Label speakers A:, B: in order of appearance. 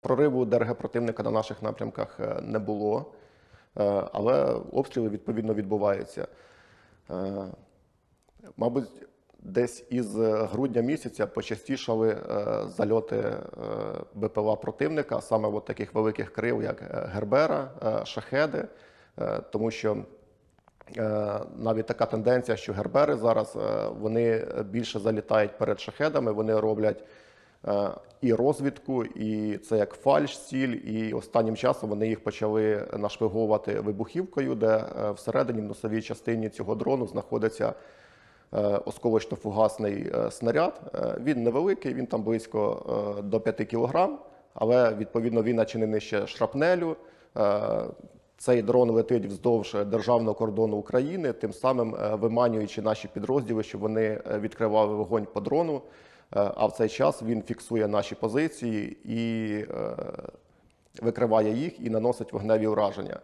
A: Прориву ДРГ противника на наших напрямках е, не було, е, але обстріли відповідно відбуваються. Е, Мабуть, десь із грудня місяця почастішали зальоти БПЛА противника, саме от таких великих крил, як Гербера, Шахеди, тому що навіть така тенденція, що гербери зараз вони більше залітають перед шахедами, вони роблять і розвідку, і це як фальш-ціль. І останнім часом вони їх почали нашпиговувати вибухівкою, де е, всередині в носовій частині цього дрону знаходиться е, осколочно-фугасний е, снаряд. Е, Він невеликий, він там близько е, до 5 кілограм, але відповідно він начинений ще шрапнелю. Е, Цей дрон летить вздовж державного кордону України, тим самим е, виманюючи наші підрозділи, щоб вони е, відкривали вогонь по дрону. Е, А в цей час він фіксує наші позиції і е, викриває їх і наносить вогневі ураження.